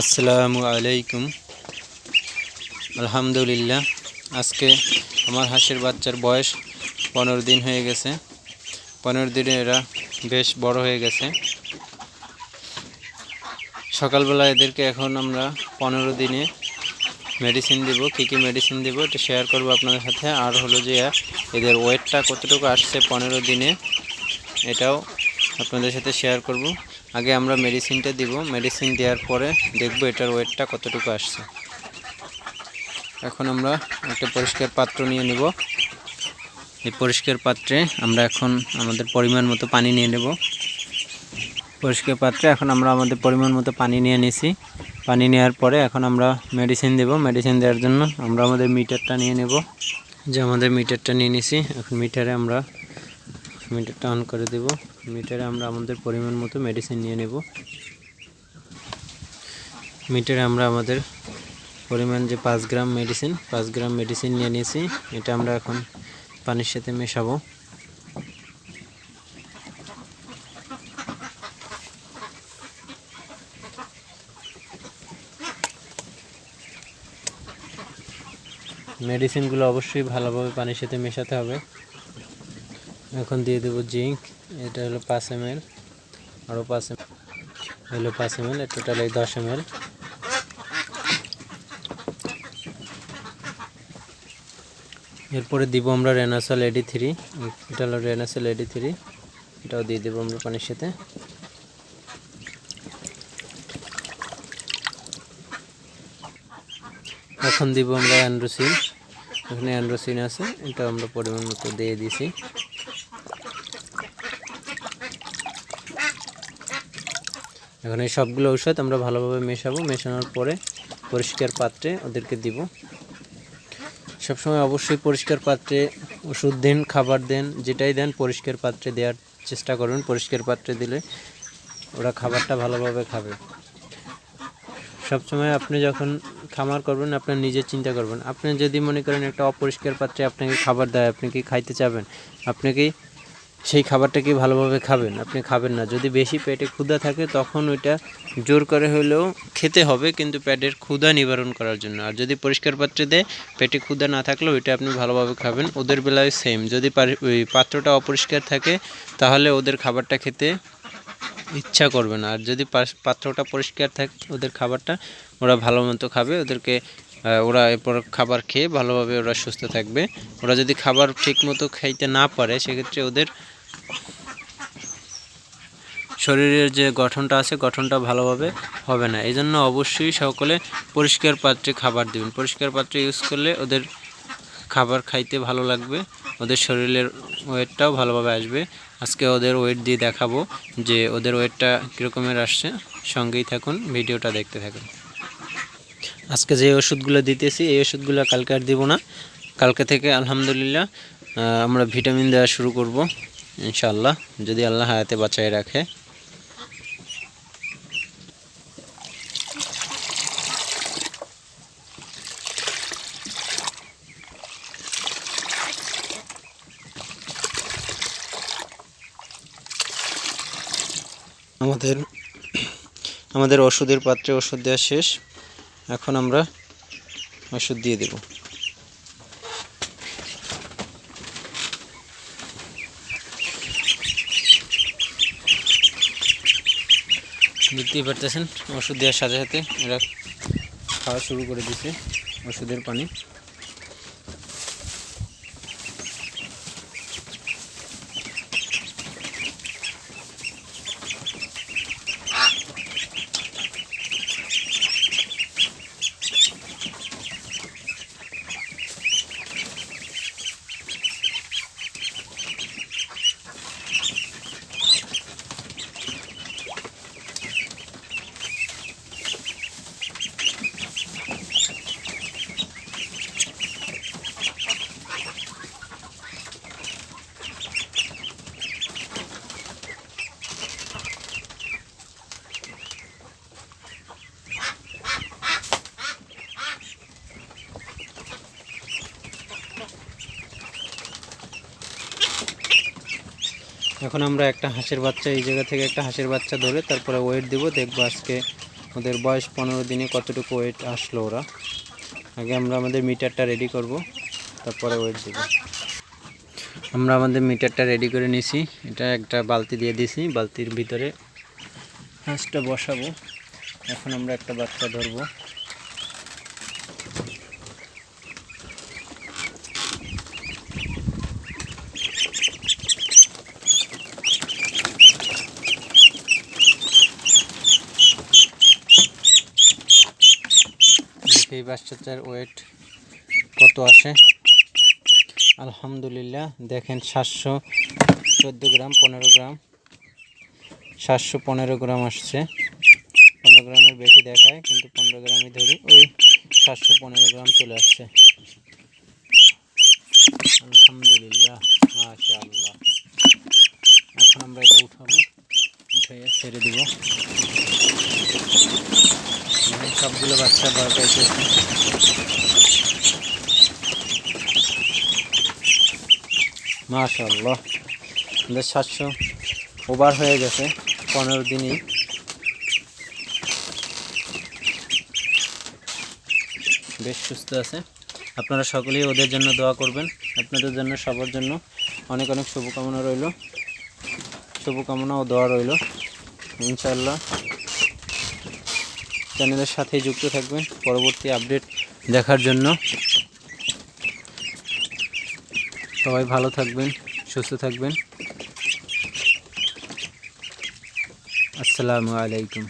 আসসালামু আলাইকুম। আলহামদুলিল্লাহ, আজকে আমার হাঁসের বাচ্চার বয়স পনেরো দিন হয়ে গেছে। পনেরো দিনে এরা বেশ বড় হয়ে গেছে। সকালবেলা এদেরকে এখন আমরা পনেরো দিনে মেডিসিন দেব। কী কী মেডিসিন দেবো এটা শেয়ার করব আপনাদের সাথে। আর হলো যে এদের ওয়েটটা কতটুকু আসছে পনেরো দিনে, এটাও আপনাদের সাথে শেয়ার করব। আগে আমরা মেডিসিনটা দিব। মেডিসিন দেওয়ার পরে দেখব এটার ওয়েটটা কতটুকু আসছে। এখন আমরা একটা পরিষ্কার পাত্র নিয়ে নেব। এই পরিষ্কার পাত্রে আমরা এখন আমাদের পরিমাণ মতো পানি নিয়ে নেব। পরিষ্কার পাত্রে এখন আমরা আমাদের পরিমাণ মতো পানি নিয়ে নিছি। পানি নেওয়ার পরে এখন আমরা মেডিসিন দেব। মেডিসিন দেওয়ার জন্য আমরা আমাদের মিটারটা নিয়ে নেব। যে আমাদের মিটারটা নিয়ে নিছি। এখন মিটারে আমরা মিটারটা অন করে দেব। মিটারে আমরা আমাদের পরিমাণ মতো মেডিসিন নিয়ে নেব। মিটারে আমরা আমাদের পরিমাণ যে পাঁচ গ্রাম মেডিসিন পাঁচ গ্রাম মেডিসিন নিয়ে নিয়েছি। এটা আমরা এখন পানির সাথে মেশাবো। মেডিসিনগুলো অবশ্যই ভালোভাবে পানির সাথে মেশাতে হবে। এখন দিয়ে দেবো জিঙ্ক, এটা হলো পাঁচ এম এল আরও পাঁচ এম হলো পাঁচ এম এল টোটাল এই দশ এম এল এরপরে দিব আমরা রেনাসল এডি থ্রি এটা হলো রেনাসল এডি থ্রি এটাও দিয়ে দেবো আমরা পানির সাথে। এখন দিব আমরা অ্যান্ড্রোসিন, এখানে অ্যান্ড্রোসিন আছে, এটা আমরা পরিমাণ মতো দিয়ে দিছি এখন এই সবগুলো ঔষধ আমরা ভালোভাবে মেশাবো, মেশানোর পরে পরিষ্কার পাত্রে ওদেরকে দিব। সবসময় অবশ্যই পরিষ্কার পাত্রে ওষুধ দেন, খাবার দেন, যেটাই দেন পরিষ্কার পাত্রে দেওয়ার চেষ্টা করবেন। পরিষ্কার পাত্রে দিলে ওরা খাবারটা ভালোভাবে খাবে। সবসময় আপনি যখন খামার করবেন আপনার নিজের চিন্তা করবেন। আপনি যদি মনে করেন একটা অপরিষ্কার পাত্রে আপনাকে খাবার দেয়, আপনি কি খাইতে চাবেন? আপনি কি সেই খাবারটা কি ভালোভাবে খাবেন, আপনি খাবেন না। যদি বেশি পেটে ক্ষুধা থাকে, তখন ওইটা জোর করে হলেও খেতে হবে, কিন্তু পেটের ক্ষুধা নিবারণ করার জন্য। আর যদি পরিষ্কার পাত্রে দেয়, পেটে ক্ষুধা না থাকলেও ওইটা আপনি ভালোভাবে খাবেন। ওদের বেলায় সেম যদি ওই পাত্রটা অপরিষ্কার থাকে, তাহলে ওদের খাবারটা খেতে ইচ্ছা করবে না। আর যদি পাত্রটা পরিষ্কার থাকে, ওদের খাবারটা ওরা ভালো মতো খাবে। ওদেরকে ওরা এরপর খাবার খেয়ে ভালোভাবে ওরা সুস্থ থাকবে। ওরা যদি খাবার ঠিক মতো খাইতে না পারে, সেক্ষেত্রে ওদের শরীরের যে গঠনটা আছে, গঠনটা ভালোভাবে হবে না। এই জন্য অবশ্যই সকলে পরিষ্কার পাত্রে খাবার দেবেন। পরিষ্কার পাত্রে ইউজ করলে ওদের খাবার খাইতে ভালো লাগবে, ওদের শরীরের ওয়েটটাও ভালোভাবে আসবে। আজকে ওদের ওয়েট দিয়ে দেখাবো যে ওদের ওয়েটটা কীরকমের আসছে। সঙ্গেই থাকুন, ভিডিওটা দেখতে থাকুন। আজকে যে ওষুধগুলো দিতেছি, এই ওষুধগুলো কালকে আর দিব না। কালকে থেকে আলহামদুলিল্লাহ আমরা ভিটামিন দেওয়া শুরু করব। ইনশাআল্লাহ, যদি আল্লাহ হায়াতে বাঁচায় রাখে। আমাদের আমাদের ওষুধের পাত্রে ওষুধ দেওয়া শেষ। এখন আমরা ওষুধ দিয়ে দেব। দেখতেই পারতেছেন ওষুধ দেওয়ার সাথে সাথে এরা খাওয়া শুরু করে দিছে ওষুধের পানি। এখন আমরা একটা হাঁসের বাচ্চা, এই জায়গা থেকে একটা হাঁসের বাচ্চা ধরে তারপরে ওয়েট দিব, দেখব আজকে ওদের বয়স পনেরো দিনে কতটুকু ওয়েট আসলো ওরা। আগে আমরা আমাদের মিটারটা রেডি করব, তারপরে ওয়েট দেব। আমরা আমাদের মিটারটা রেডি করে নিছি, এটা একটা বালতি দিয়ে দিছি, বালতির ভিতরে হাঁসটা বসাবো। এখন আমরা একটা বাচ্চা ধরবো। এই বাচ্চাটার ওয়েট কত আসে? আলহামদুলিল্লাহ, দেখেন সাতশো চোদ্দ গ্রাম, পনেরো গ্রাম। সাতশো পনেরো গ্রাম আসছে। পনেরো গ্রামের বেশি দেখায়, কিন্তু পনেরো গ্রামই ধরি, ওই সাতশো পনেরো গ্রাম চলে আসছে। আলহামদুলিল্লাহ মাশা আল্লাহ এখন আমরা এটা উঠাবো উঠে ছেড়ে দিব। সবগুলো বাচ্চা বার পাইতেছে মাশাল্লাহ আমাদের সাতশো ওভার হয়ে গেছে, পনেরো দিনই। বেশ সুস্থ আছে। আপনারা সকলেই ওদের জন্য দোয়া করবেন। আপনাদের জন্য, সবার জন্য অনেক অনেক শুভকামনা রইল। শুভকামনা ও দোয়া রইল। ইনশাআল্লাহ। চ্যানেলের সাথে যুক্ত থাকবেন। পরবর্তী আপডেট দেখার জন্য। সবাই ভালো থাকবেন, সুস্থ থাকবেন। আসসালামু আলাইকুম।